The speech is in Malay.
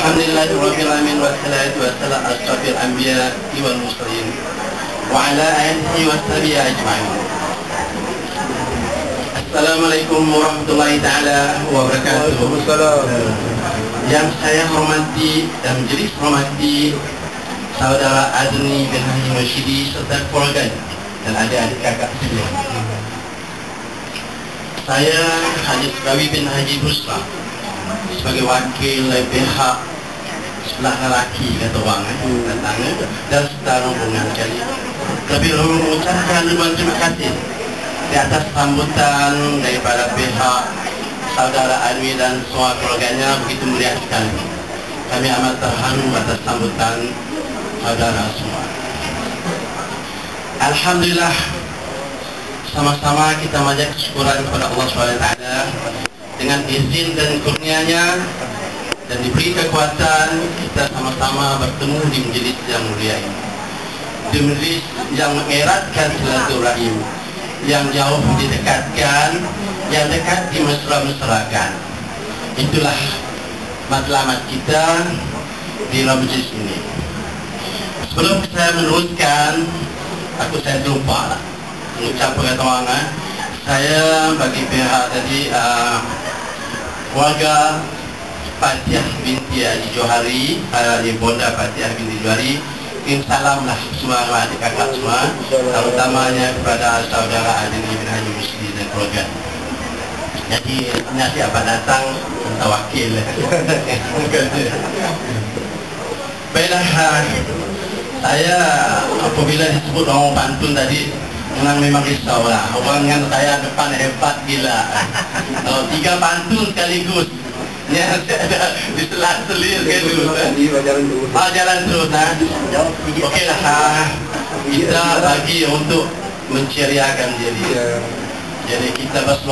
الحمد لله رب العالمين والصلاة والسلام على أشرف الأنبياء والمرسلين وعلى آله وصحبه أجمعين Assalamualaikum warahmatullahi taala wabarakatuh. Waalaikumsalam. Yang saya hormati dan menjadi hormati saudara Adni bin Haji Rashidi serta keluarga dan adik-adik kakak sekalian. Saya Haji Sekawi bin Haji Busra sebagai wakil dari pihak sebelah lelaki kata orang eh, datang eh, dan serta rombongan kali. Lebih dahulu mengucapkan ribuan terima kasih di atas sambutan daripada pihak saudara Adwi dan semua keluarganya begitu mulia sekali. Kami amat terharu atas sambutan saudara semua. Alhamdulillah sama-sama kita majak kesyukuran kepada Allah SWT dengan izin dan kurnianya dan diberi kekuatan kita sama-sama bertemu di majlis yang mulia ini. Di majlis yang mengeratkan silaturahim yang jauh didekatkan yang dekat dimesra-mesrakan itulah matlamat kita di majlis ini. Sebelum saya meneruskan aku saya lupa lah. Mengucap pengetahuan saya bagi pihak tadi uh, warga Patiah binti Haji Johari uh, Bonda Patiah binti Johari Ingin salam lah semua adik kakak semua Terutamanya kepada saudara Adin bin Haji Musli dan keluarga. Jadi ini siapa datang Entah wakil. Baiklah uh, Saya apabila disebut orang pantun tadi Memang memang risau lah Orang yang saya depan hebat gila Kalau tiga pantun sekaligus Ya, diselah-selir ke dulu Tadi jalan terus. Ah, jalan terus nah. Okey lah ah. Kita bagi untuk menceriakan diri Ya. Jadi kita berselawat